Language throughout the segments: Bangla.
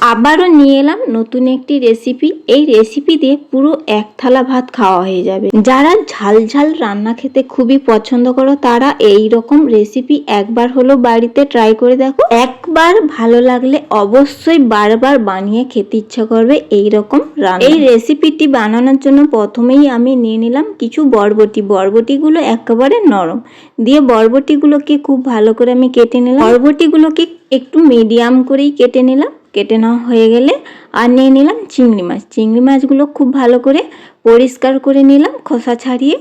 আবারও নিয়ে এলাম নতুন একটি রেসিপি এই রেসিপি দিয়ে পুরো এক থালা ভাত খাওয়া হয়ে যাবে। যারা ঝাল ঝাল রান্না খেতে খুবই পছন্দ করো, তারা এই রকম রেসিপি একবার হলো বাড়িতে ট্রাই করে দেখো। একবার ভালো লাগলে অবশ্যই বারবার বানিয়ে খেতে ইচ্ছা করবে এই রকম রান্না। এই রেসিপিটি বানানোর জন্য প্রথমেই আমি নিয়ে নিলাম কিছু বরবটি। বরবটিগুলো একেবারে নরম। দিয়ে বরবটিগুলোকে খুব ভালো করে আমি কেটে নিলাম। বরবটিগুলোকে একটু মিডিয়াম করেই কেটে নিলাম। কেটে নেওয়া হয়ে গেলে আর নিয়ে নিলাম চিংড়ি মাছ। চিংড়ি মাছগুলো খুব ভালো করে পরিষ্কার করে নিলাম খোসা ছাড়িয়ে।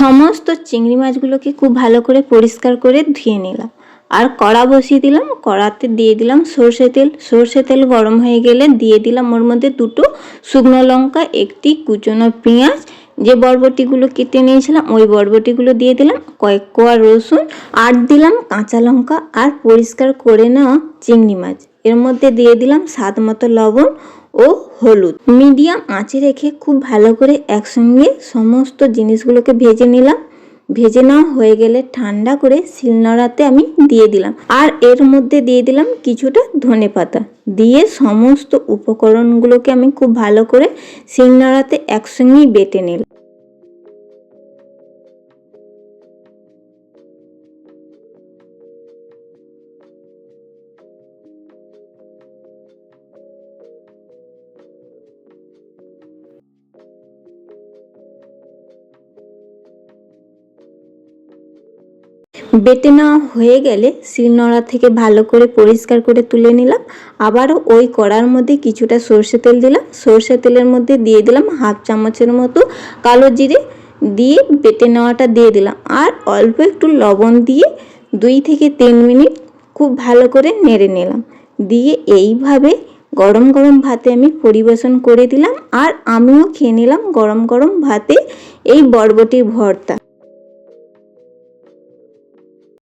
সমস্ত চিংড়ি মাছগুলোকে খুব ভালো করে পরিষ্কার করে ধুয়ে নিলাম। আর কড়া বসিয়ে দিলাম, কড়াতে দিয়ে দিলাম সর্ষে তেল। সর্ষে তেল গরম হয়ে গেলে দিয়ে দিলাম ওর মধ্যে দুটো শুকনো লঙ্কা, একটি কুচনো পেঁয়াজ। যে বরবটিগুলো কেটে নিয়েছিলাম, ওই বরবটিগুলো দিয়ে দিলাম, কয়েক কোয়া রসুন, আর দিলাম কাঁচা লঙ্কা আর পরিষ্কার করে নেওয়া চিংড়ি মাছ। এর মধ্যে দিয়ে দিলাম স্বাদ মতো লবণ ও হলুদ। মিডিয়াম আঁচে রেখে খুব ভালো করে একসঙ্গে সমস্ত জিনিসগুলোকে ভেজে নিলাম। ভেজে নেওয়া হয়ে গেলে ঠান্ডা করে শিলনোড়াতে আমি দিয়ে দিলাম। আর এর মধ্যে দিয়ে দিলাম কিছুটা ধনে পাতা। দিয়ে সমস্ত উপকরণগুলোকে আমি খুব ভালো করে শিলনোড়াতে একসঙ্গেই বেটে নিলাম। বেটে নেওয়া হয়ে গেলে শিলনোড়া থেকে ভালো করে পরিষ্কার করে তুলে নিলাম। আবারও ওই কড়ার মধ্যে কিছুটা সর্ষে তেল দিলাম। সর্ষে তেলের মধ্যে দিয়ে দিলাম হাফ চামচের মতো কালো জিরে দিয়ে বেটে নেওয়াটা দিয়ে দিলাম। আর অল্প একটু লবণ দিয়ে দুই থেকে তিন মিনিট খুব ভালো করে নেড়ে নিলাম। দিয়ে এইভাবে গরম গরম ভাতে আমি পরিবেশন করে দিলাম। আর আমিও খেয়ে নিলাম গরম গরম ভাতে এই বরবটির ভর্তা।